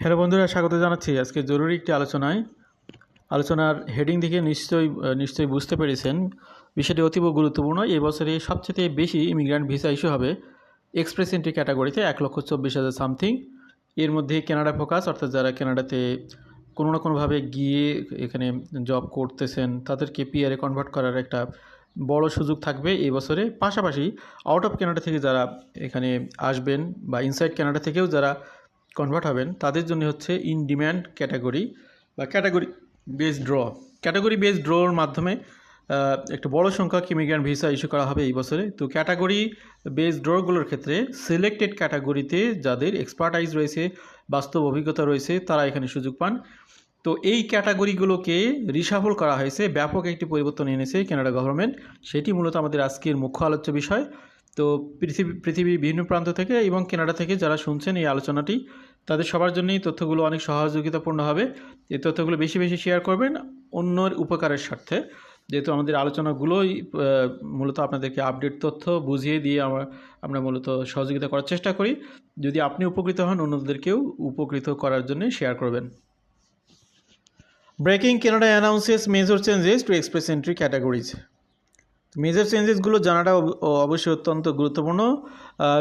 Hello বন্ধুরা, স্বাগত জানাচ্ছি। আজকে জরুরি একটি আলোচনায়। আলোচনার হেডিং দেখে নিশ্চয়ই নিশ্চয়ই বুঝতে পেরেছেন। বিষয়টি অতীব গুরুত্বপূর্ণ। এই বছরে সবচেয়ে বেশি ইমিগ্রান্ট ভিসা ইস্যু হবে এক্সপ্রেস এন্ট্রি ক্যাটাগরিতে এক লক্ষ চব্বিশ হাজার সামথিং এর মধ্যে কেনাডা ফোকাস অর্থাৎ যারা কেনাডাতে কোনো না কোনোভাবে গিয়ে এখানে জব করতেছেন, তাদেরকে পিআরে কনভার্ট করার একটা বড় সুযোগ থাকবে এই বছরে। পাশাপাশি আউট অফ কানাডা থেকে যারা এখানে আসবেন বা ইনসাইড কানাডা থেকেও যারা কনভার্ট হবেন, তাদের জন্য হচ্ছে ইন ডিম্যান্ড ক্যাটাগরি বা category base draw category base ড্রর মাধ্যমে একটা বড় সংখ্যক ইমিগ্রেন্ট ভিসা ইস্যু করা হবে এই বছরে। তো ক্যাটাগরি বেস ড্রগুলোর ক্ষেত্রে সিলেক্টেড ক্যাটাগরিতে যাদের এক্সপার্টাইজ রয়েছে, বাস্তব অভিজ্ঞতা রয়েছে, তারা এখানে সুযোগ পান। তো এই ক্যাটাগরিগুলোকে রিসাফল করা হয়েছে, ব্যাপক একটি পরিবর্তন এনেছে কানাডা গভর্নমেন্ট সেটি মূলত আমাদের আজকের মুখ্য আলোচ্য বিষয়। তো পৃথিবী, পৃথিবীর বিভিন্ন প্রান্ত থেকে এবং কেনাডা থেকে যারা শুনছেন এই আলোচনাটি, তাদের সবার জন্যই তথ্যগুলো অনেক সহযোগিতাপূর্ণ হবে। এই তথ্যগুলো বেশি বেশি শেয়ার করবেন অন্যর উপকারের স্বার্থে। যেহেতু আমাদের আলোচনাগুলোই মূলত আপনাদেরকে আপডেট তথ্য বুঝিয়ে দিয়ে আমরা আমরা মূলত সহযোগিতা করার চেষ্টা করি। যদি আপনি উপকৃত হন, অন্যদেরকেও উপকৃত করার জন্য শেয়ার করবেন। Breaking Canada announces major changes to express entry categories major চেঞ্জেসগুলো জানাটা অব- অবশ্যই অত্যন্ত গুরুত্বপূর্ণ।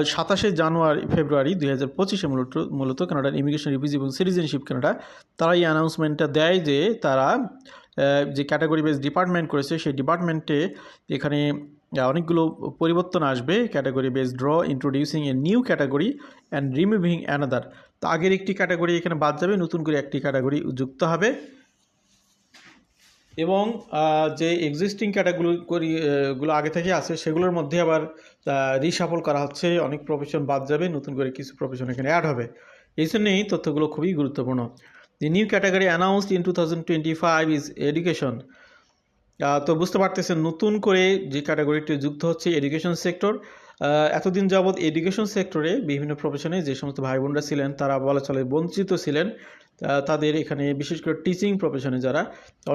সাতাশে জানুয়ারি, ফেব্রুয়ারি দুই হাজার পঁচিশে মূলত মূলত কানাডার ইমিগ্রেশন রিভিউজ এবং সিটিজেনশিপ কানাডা তারা এই অ্যানাউন্সমেন্টটা দেয় যে তারা যে ক্যাটাগরি বেস ডিপার্টমেন্ট করেছে, সেই ডিপার্টমেন্টে এখানে অনেকগুলো পরিবর্তন আসবে। Category base draw introducing a new category and removing another তো আগের একটি ক্যাটাগরি এখানে বাদ যাবে, নতুন করে একটি ক্যাটাগরি যুক্ত হবে। এবং যে এক্সিস্টিং ক্যাটাগরি করি গুলো আগে থেকে আছে, সেগুলোর মধ্যে আবার রিসাফল করা হচ্ছে। অনেক প্রফেশন বাদ যাবে, নতুন করে কিছু প্রফেশন এখানে অ্যাড হবে। এই জন্যই তথ্যগুলো খুবই গুরুত্বপূর্ণ। The new category announced in two thousand twenty five is education তো বুঝতে পারতেছেন, নতুন করে যে ক্যাটাগরিটি যুক্ত হচ্ছে এডুকেশন সেক্টর এতদিন যাবৎ এডুকেশন সেক্টরে বিভিন্ন প্রফেশনে যে সমস্ত ভাই বোনরা ছিলেন, তারা বলা চলে বঞ্চিত ছিলেন। তাদের এখানে বিশেষ করে টিচিং প্রফেশনে যারা,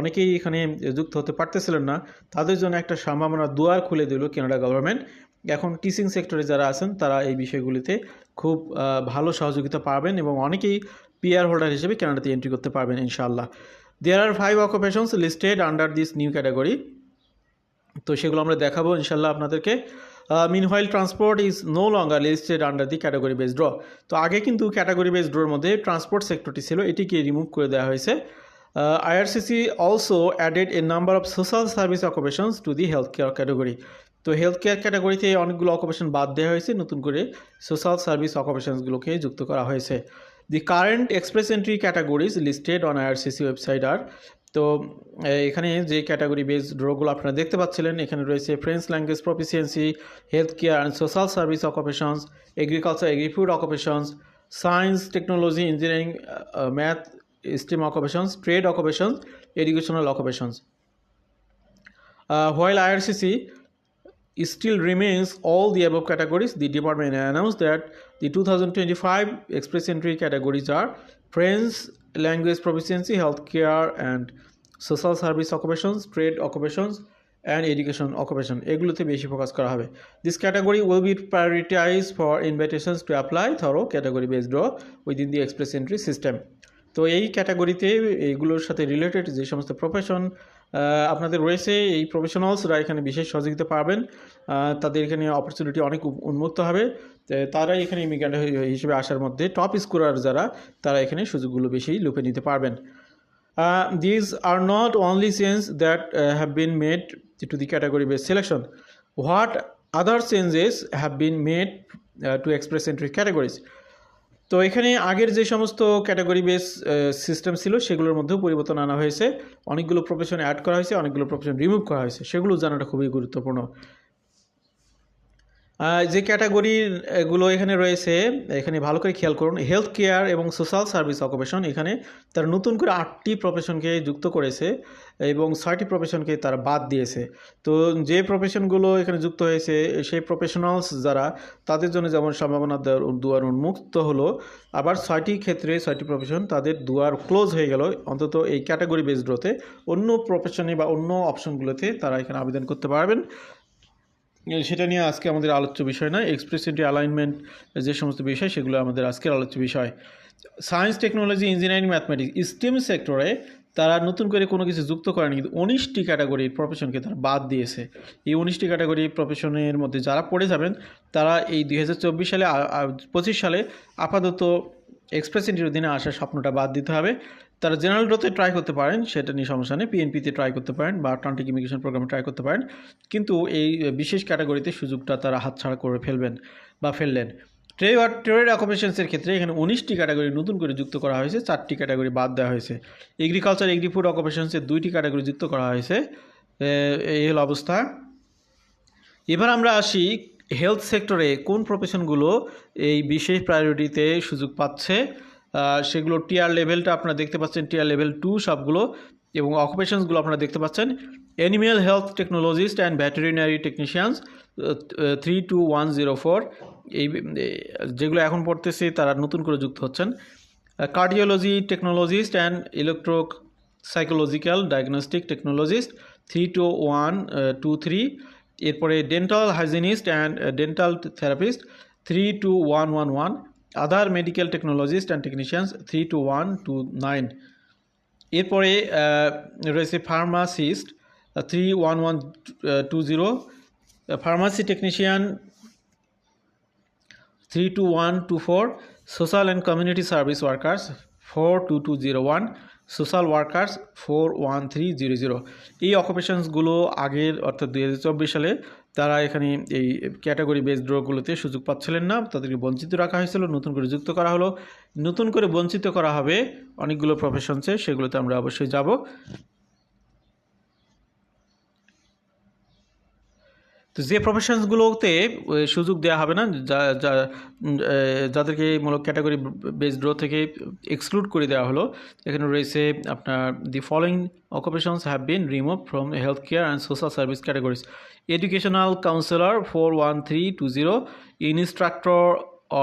অনেকেই এখানে যুক্ত হতে পারতেছিলেন না, তাদের জন্য একটা সম্ভাবনা দুয়ার খুলে দিল কানাডা গভর্নমেন্ট এখন টিচিং সেক্টরে যারা আছেন, তারা এই বিষয়গুলিতে খুব ভালো সহযোগিতা পাবেন এবং অনেকেই পিআর হোল্ডার হিসেবে কানাডাতে এন্ট্রি করতে পারবেন, ইনশাআল্লাহ। There are five occupations listed under this new category তো সেগুলো আমরা দেখাবো ইনশাল্লাহ আপনাদেরকে। Meanwhile transport is no longer listed under the category base draw তো আগে কিন্তু ক্যাটাগরি বেস ড্রর মধ্যে ট্রান্সপোর্ট সেক্টরটি ছিল, এটিকে রিমুভ করে দেওয়া হয়েছে। IRCC also added a number of social service occupations to the health care category তো হেলথ কেয়ার ক্যাটাগরিতে অনেকগুলো অকুপেশন বাদ দেওয়া হয়েছে, নতুন করে সোশ্যাল সার্ভিস অকুপেশনসগুলোকে যুক্ত করা হয়েছে। The current express entry categories listed on IRCC website আর তো এখানে যে ক্যাটাগরি বেস ড্রগুলো আপনারা দেখতে পাচ্ছিলেন এখানে রয়েছে French language proficiency health care and social service occupations agriculture agri food occupations science technology engineering math stream occupations trade occupations educational occupations while IRCC still remains all the above categories, the department announced that the 2025 express entry categories are French language proficiency, healthcare and social service occupations, trade occupations, and education occupation. এগুলোতে বেশি focus করা হবে। This category will be prioritize for invitations to apply through category based draw within the express entry system তো এই ক্যাটাগরিতে এইগুলোর সাথে related যে সমস্ত প্রফেশন আপনাদের রয়েছে এই প্রফেশনালসরা এখানে বিশেষ সহযোগিতা পাবেন। তাদের এখানে অপরচুনিটি অনেক উন্মুক্ত হবে। তো তারাই এখানে ইমিগ্রেন্ট হিসেবে আসার মধ্যে টপ স্কোরার যারা, তারা এখানে সুযোগগুলো বেশি লুপে নিতে পারবেন। These are not only change that have been made to the category base selection what other changes have been made to express entry categories তো এখানে আগের যে সমস্ত ক্যাটাগরি বেস সিস্টেম ছিল, সেগুলোর মধ্যেও পরিবর্তন আনা হয়েছে। অনেকগুলো প্রফেশন অ্যাড করা হয়েছে, অনেকগুলো প্রফেশন রিমুভ করা হয়েছে। সেগুলো জানাটা খুবই গুরুত্বপূর্ণ। যে ক্যাটাগরি গুলো এখানে রয়েছে, এখানে ভালো করে খেয়াল করুন হেলথ কেয়ার এবং সোশ্যাল সার্ভিস অকুপেশন এখানে তারা নতুন করে আটটি প্রফেশনকে যুক্ত করেছে এবং ছয়টি প্রফেশনকে তারা বাদ দিয়েছে। তো যে প্রফেশনগুলো এখানে যুক্ত হয়েছে, সেই প্রফেশনালস যারা, তাদের জন্য যেমন সম্ভাবনা দুয়ার উন্মুক্ত হলো, আবার ছয়টি ক্ষেত্রে, ছয়টি প্রফেশন তাদের দুয়ার ক্লোজ হয়ে গেল, অন্তত এই ক্যাটাগরি বেসড্রোতে অন্য প্রফেশনে বা অন্য অপশনগুলোতে তারা এখানে আবেদন করতে পারবেন। সেটা নিয়ে আজকে আমাদের আলোচ্য বিষয় নয়। এক্সপ্রেস এন্ট্রি অ্যালাইনমেন্ট যে সমস্ত বিষয়, সেগুলো আমাদের আজকের আলোচ্য বিষয়। Science technology engineering mathematics STEM সেক্টরে তারা নতুন করে কোনো কিছু যুক্ত করেনি, কিন্তু উনিশটি ক্যাটাগরির প্রফেশনকে তারা বাদ দিয়েছে। এই উনিশটি ক্যাটাগরি প্রফেশনের মধ্যে যারা পড়ে যাবেন, তারা এই দুই হাজার চব্বিশ সালে পঁচিশ সালে আপাতত এক্সপ্রেস ইন্টারভিউ দিনে আসার স্বপ্নটা বাদ দিতে হবে। তারা জেনারেল ড্রোতে ট্রাই করতে পারেন, সেটা নিয়ে সমস্যা নেই। পিএনপিতে ট্রাই করতে পারেন বা আটলান্টিক ইমিগ্রেশন প্রোগ্রামে ট্রাই করতে পারেন। কিন্তু এই বিশেষ ক্যাটাগরিতে সুযোগটা তারা হাতছাড়া করে ফেলবেন বা ফেললেন। ট্রেড ট্রেড অকুপেশনসের ক্ষেত্রে এখানে উনিশটি ক্যাটাগরি নতুন করে যুক্ত করা হয়েছে, চারটি ক্যাটাগরি বাদ দেওয়া হয়েছে। এগ্রিকালচার এগ্রি ফুড অকুপেশনসের দুইটি ক্যাটাগরি যুক্ত করা হয়েছে। এই হল অবস্থা। এবার আমরা আসি হেলথ সেক্টরে কোন প্রফেশনগুলো এই বিশেষ প্রায়োরিটিতে সুযোগ পাচ্ছে। সেগুলো টিয়ার লেভেলটা আপনারা দেখতে পাচ্ছেন টিয়ার লেভেল টু সবগুলো, এবং অকুপেশনসগুলো আপনারা দেখতে পাচ্ছেন। Animal health technologist and veterinary technicians three two one zero four এই যেগুলো এখন পড়তেছে, তারা নতুন করে যুক্ত হচ্ছেন। Cardiology technologist and electro psychological diagnostic technologist three two one two three এরপরে dental hygienist and dental therapist three two one one one other medical technologist and technicians three two one two nine এরপরে রয়েছে pharmacist three one one two zero pharmacy technician three two one two four social and community service workers four two two zero one social workers four one three zero zero এই অকুপেশনসগুলো আগের, অর্থাৎ দু হাজার চব্বিশ সালে তারা এখানে এই ক্যাটাগরি বেস ড্রগুলোতে সুযোগ পাচ্ছিলেন না, তাদেরকে বঞ্চিত রাখা হয়েছিল, নতুন করে যুক্ত করা হলো। নতুন করে বঞ্চিত করা হবে অনেকগুলো প্রফেশনসে সেগুলোতে আমরা অবশ্যই যাব। তো যে প্রফেশনসগুলোতে সুযোগ দেওয়া হবে না, যা যাদেরকে মূলক ক্যাটাগরি বেস ড্র থেকে এক্সক্লুড করে দেওয়া হলো, এখানে রয়েছে আপনার the following occupations have been remove from health care and social service categories educational counsellor four one three two zero instructor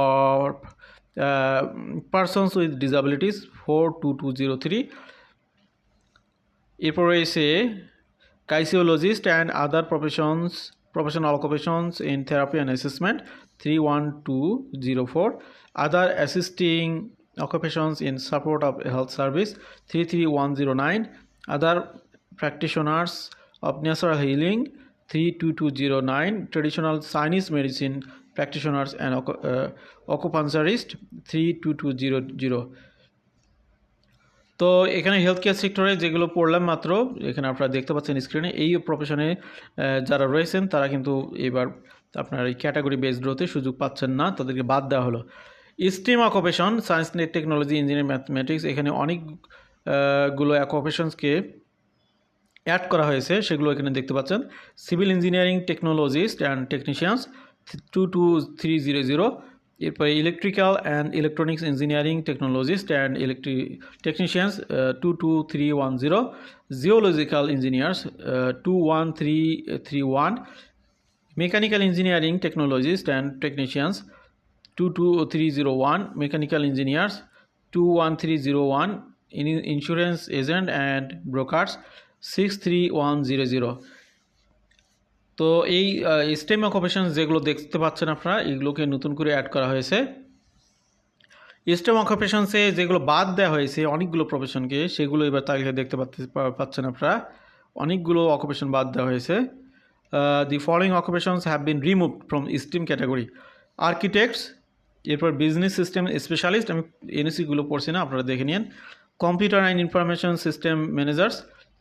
or persons with disabilities four two two zero three এরপর রয়েছে kinesiologist and other professions professional occupations in therapy and assessment 31204 other assisting occupations in support of health service 33109 other practitioners of natural healing 32209 traditional chinese medicine practitioners and uh, acupuncturist 32200 তো এখানে health care সেক্টরে যেগুলো পড়লাম মাত্র, এখানে আপনারা দেখতে পাচ্ছেন স্ক্রিনে এই প্রফেশনে যারা রয়েছেন, তারা কিন্তু এবার আপনার এই ক্যাটাগরি বেস গ্রোথে সুযোগ পাচ্ছেন না, তাদেরকে বাদ দেওয়া হলো। Stream occupation science net technology engineering mathematics এখানে অনেকগুলো অকুপেশনসকে অ্যাড করা হয়েছে, সেগুলো এখানে দেখতে পাচ্ছেন। Civil engineering technologist and technicians two two three zero zero এরপরে electrical and electronics engineering technologist and electric technicians two two three one zero geological engineers two one three three one mechanical engineering technologist and technicians two two three zero one mechanical engineers two one three zero one insurance agent and brokers six three one zero zero তো এই stem occupation যেগুলো দেখতে পাচ্ছেন আপনারা, এগুলোকে নতুন করে add করা হয়েছে। স্টেম অকুপেশনসে যেগুলো বাদ দেওয়া হয়েছে, অনেকগুলো প্রফেশনকে সেগুলো এবার তালিকা দেখতে পাচ্ছেন আপনারা। অনেকগুলো অকুপেশন বাদ দেওয়া হয়েছে। The following occupations have been removed from STEM category architects এরপর বিজনেস সিস্টেম স্পেশালিস্ট আমি এনএসিগুলো পড়ছি না, আপনারা দেখে নিন computer and information system managers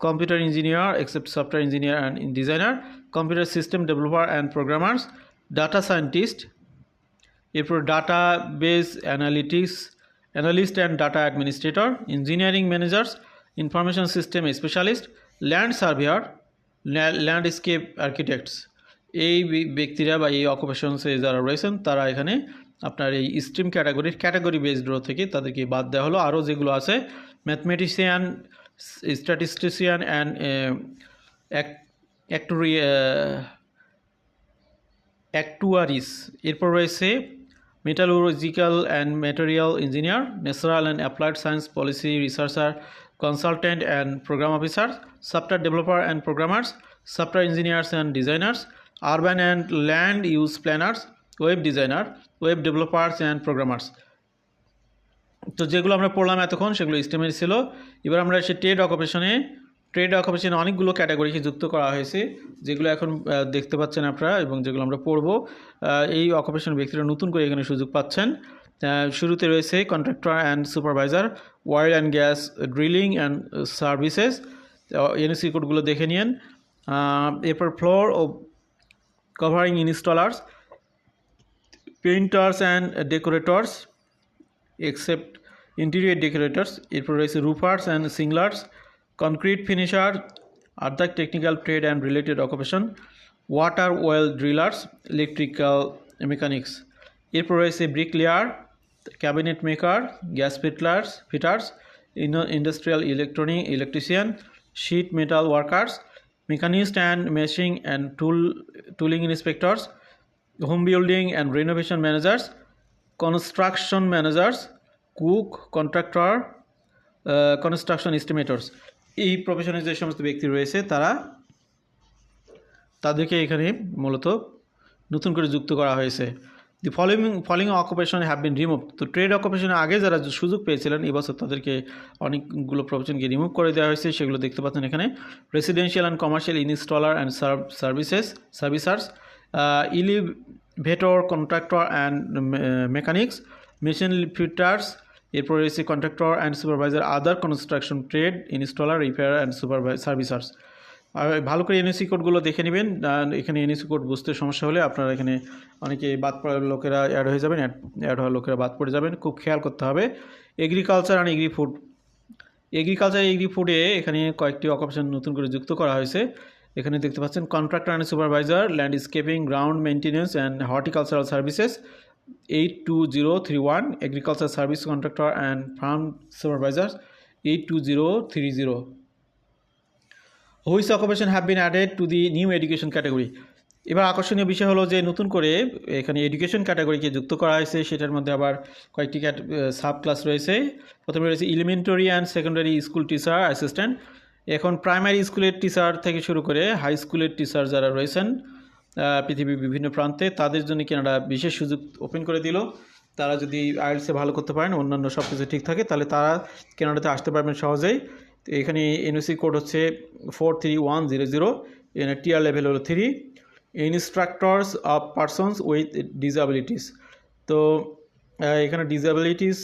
computer engineer, except software engineer and designer. Computer system developer and programmers data scientist এরপর database analytics analyst and data administrator engineering managers information system specialist land surveyor landscape architects এই ব্যক্তিরা বা এই অকুপেশনসে যারা রয়েছেন, তারা এখানে আপনার এই স্ট্রিম ক্যাটাগরির ক্যাটাগরি বেসড থেকে তাদেরকে বাদ দেওয়া হলো। আরও যেগুলো আছে mathematician statistician and actuary actuaries. এরপর রয়েছে metallurgical and material engineer natural and applied science policy researcher consultant and program officer software developer and programmers software engineers and designers urban and land use planners web designer web developers and programmers তো যেগুলো আমরা পড়লাম এতক্ষণ, সেগুলো ইস্টেমের ছিল। এবার আমরা এসে ট্রেড অকুপেশনে ট্রেড অকুপেশনে অনেকগুলো ক্যাটাগরিকে যুক্ত করা হয়েছে, যেগুলো এখন দেখতে পাচ্ছেন আপনারা এবং যেগুলো আমরা পড়ব। এই অকুপেশন ব্যক্তিরা নতুন করে এখানে সুযোগ পাচ্ছেন। শুরুতে রয়েছে contractor and supervisor oil and gas drilling and services NAC কোডগুলো দেখে নিন এরপর floor O covering installers painters and decorators except interior decorators এরপর রয়েছে roofers and shinglers concrete finisher other technical trade and related occupation water well drillers electrical mechanics এরপর রয়েছে bricklayer cabinet maker gas fitters fitters industrial electronic electrician sheet metal workers machinist and machining and tool tooling inspectors home building and renovation managers construction managers cook contractor construction estimators এই প্রফেশনে যে সমস্ত ব্যক্তি রয়েছে, তারা তাদেরকে এখানে মূলত নতুন করে যুক্ত করা হয়েছে। The following following occupation have been remove তো ট্রেড অকুপেশনে আগে যারা সুযোগ পেয়েছিলেন এবছর তাদেরকে অনেকগুলো প্রফেশনকে রিমুভ করে দেওয়া হয়েছে। সেগুলো দেখতে পাচ্ছেন এখানে। Residential and commercial installer and services servicers elevator contractor and mechanics machine fitters এরপর রয়েছে contractor and supervisor other construction trade installer repair and supervisor servicers ভালো করে এনএসি কোডগুলো দেখে নেবেন এখানে এনএসি কোড বুঝতে সমস্যা হলে আপনারা এখানে অনেকে বাদ পড়ার লোকেরা অ্যাড হয়ে যাবেন অ্যাড হওয়ার লোকেরা বাদ পড়ে যাবেন। খুব খেয়াল করতে হবে agriculture and agri food agriculture agri ফুডে এখানে কয়েকটি অকুপেশন নতুন করে যুক্ত করা হয়েছে। এখানে দেখতে পাচ্ছেন contractor and supervisor landscaping ground maintenance and horticultural services eight two zero three one agriculture service contractor and farm supervisor eight two zero three zero whose occupation have been added to the new education category এবার আকর্ষণীয় বিষয় হলো যে নতুন করে এখানে education ক্যাটাগরিকে যুক্ত করা হয়েছে, সেটার মধ্যে আবার কয়েকটি সাব ক্লাস রয়েছে। প্রথমে রয়েছে elementary and secondary school teacher assistant এখন প্রাইমারি স্কুলের টিচার থেকে শুরু করে হাই স্কুলের টিচার যারা রয়েছেন পৃথিবীর বিভিন্ন প্রান্তে তাদের জন্য কেনাডা বিশেষ সুযোগ ওপেন করে দিল। তারা যদি আইএলসে ভালো করতে পারেন, অন্যান্য সব কিছু ঠিক থাকে, তাহলে তারা কেনাডাতে আসতে পারবেন সহজেই। তো এখানে এনওসি কোড হচ্ছে four three one zero zero এখানে টিয়ার লেভেল হলো three instructors of persons with disabilities তো এখানে ডিসএবিলিটিস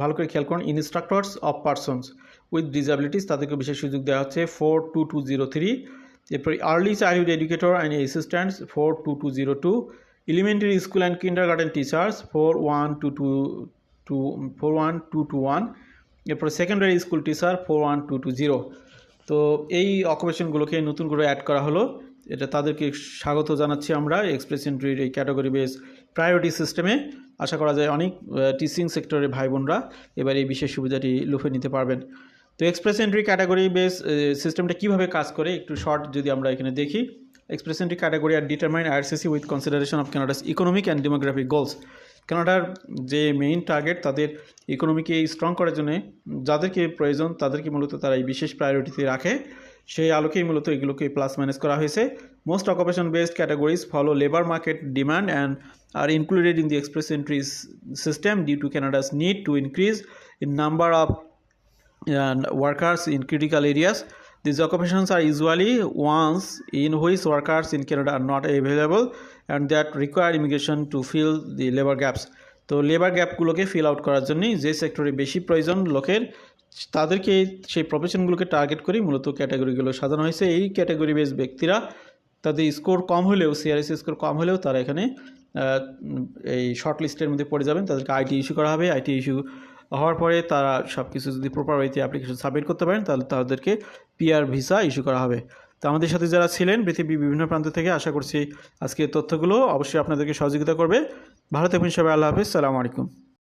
ভালো করে খেয়াল করুন instructors of persons with disabilities তাদেরকে বিশেষ সুযোগ দেওয়া হচ্ছে four two two zero three এরপরে early childhood educator and assistants four two two zero two elementary school and kindergarten teachers four one two two two four one two two one এরপরে secondary school teacher four one two two zero তো এই অকুপেশনগুলোকে নতুন করে add করা হলো। এটা তাদেরকে স্বাগত জানাচ্ছি আমরা এক্সপ্রেস এন্ট্রির এই ক্যাটাগরি বেস প্রায়োরিটি সিস্টেমে আশা করা যায় অনেক টিচিং সেক্টরের ভাই বোনরা এবার এই বিশেষ সুবিধাটি লুফে নিতে পারবেন। তো এক্সপ্রেস এন্ট্রি ক্যাটাগরি বেস সিস্টেমটা কীভাবে কাজ করে? একটু শর্ট যদি আমরা এখানে দেখি। Express entry category are determine IRCC with consideration of Canada's economic and demographic goals কানাডার যে মেইন টার্গেট তাদের ইকোনমিকে স্ট্রং করার জন্য যাদেরকে প্রয়োজন, তাদেরকে মূলত তারা এই বিশেষ প্রায়োরিটিতে রাখে। সেই আলোকেই মূলত এগুলোকে প্লাস মাইনাস করা হয়েছে। Most occupation based categories follow labour market demand and are included in the express entries system due to Canada's need to increase in number of and workers in critical areas. These occupations are usually ones in which workers in Canada are not available and that require immigration to fill the labor gaps. তো labour গ্যাপগুলোকে fill out করার জন্যই যে সেক্টরে বেশি প্রয়োজন লোকের, তাদেরকে সেই প্রফেশনগুলোকে টার্গেট করেই মূলত ক্যাটাগরিগুলো সাজানো হয়েছে এই ক্যাটাগরি বেস ব্যক্তিরা তাদের স্কোর কম হলেও সিআরএস স্কোর কম হলেও তারা এখানে এই শর্ট লিস্টের মধ্যে পড়ে যাবেন তাদেরকে আইটি ইস্যু করা হবে আইটি ইস্যু হওয়ার পরে তারা সব কিছু যদি প্রপার ওয়েতে অ্যাপ্লিকেশন সাবমিট করতে পারেন, তাহলে তাদেরকে পিআর ভিসা ইস্যু করা হবে। তো আমাদের সাথে যারা ছিলেন পৃথিবীর বিভিন্ন প্রান্ত থেকে, আশা করছি আজকের তথ্যগুলো অবশ্যই আপনাদেরকে সহযোগিতা করবে। ভালো থাকবেন সবাই, আল্লাহ হাফিজ, সালামু আলাইকুম।